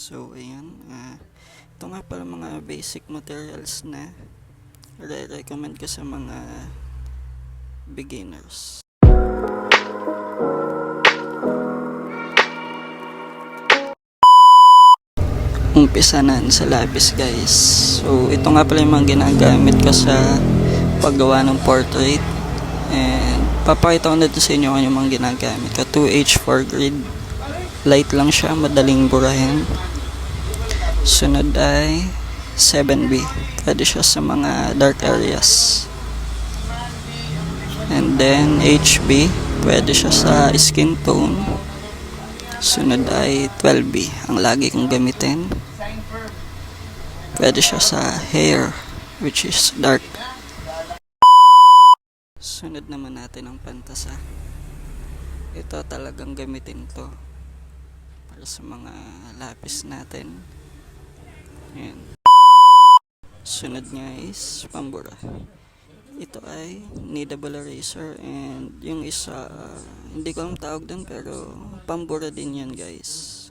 So, ayan. ah ito nga pala mga basic materials na re-recommend ko sa mga beginners. Umpisa sa labis guys. So, ito nga pala yung mga ginagamit ko sa paggawa ng portrait. And papakita ko na sa inyo kung yung mga ginagamit ko. 2H4 grid. Light lang siya, madaling burahin. Sunod ay 7B. Pwede siya sa mga dark areas. And then HB. Pwede siya sa skin tone. Sunod ay 12B. Ang lagi kong gamitin. Pwede siya sa hair. Which is dark. Sunod naman natin ang pantasa. Ito talagang gamitin to. Para sa mga lapis natin. Ayan. Sunod nga is pambura. Ito ay kneadable eraser and yung isa uh, hindi ko alam tawag dun pero pambura din yan guys.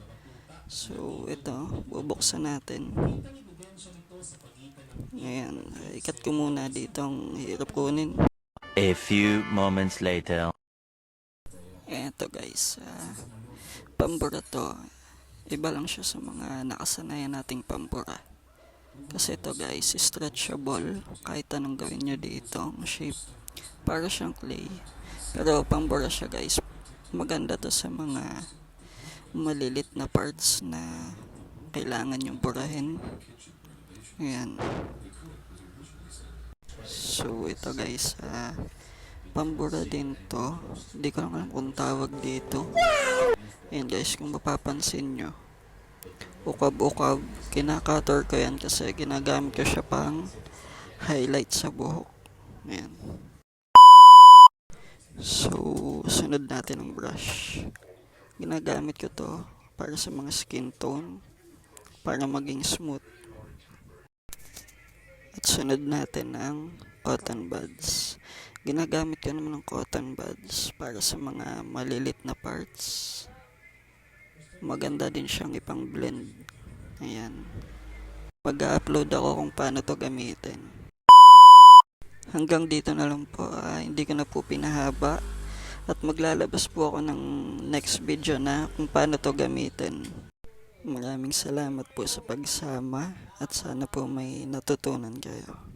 So ito, bubuksan natin. Ayan, ikat ko muna dito ang hirap kunin. A few moments later. Eto guys, ah, pambura to. Iba lang siya sa mga nakasanayan nating pambura. Kasi ito guys, stretchable. Kahit anong gawin nyo dito, ang shape. Para siyang clay. Pero pambura siya guys. Maganda to sa mga malilit na parts na kailangan yung burahin. Ayan. So ito guys, ah, pambura din to. Hindi ko lang alam kung tawag dito. Ayan guys, kung mapapansin nyo. Ukab-ukab, kinakator ko yan kasi ginagamit ko siya pang highlight sa buhok. Ayan. So, sunod natin ang brush. Ginagamit ko to para sa mga skin tone, para maging smooth. At sunod natin ang cotton buds. Ginagamit ko naman ng cotton buds para sa mga malilit na parts. Maganda din siyang ipang blend. Ayan. Mag-upload ako kung paano to gamitin. Hanggang dito na lang po. ah, hindi ko na po pinahaba. At maglalabas po ako ng next video na kung paano to gamitin. Maraming salamat po sa pagsama at sana po may natutunan kayo.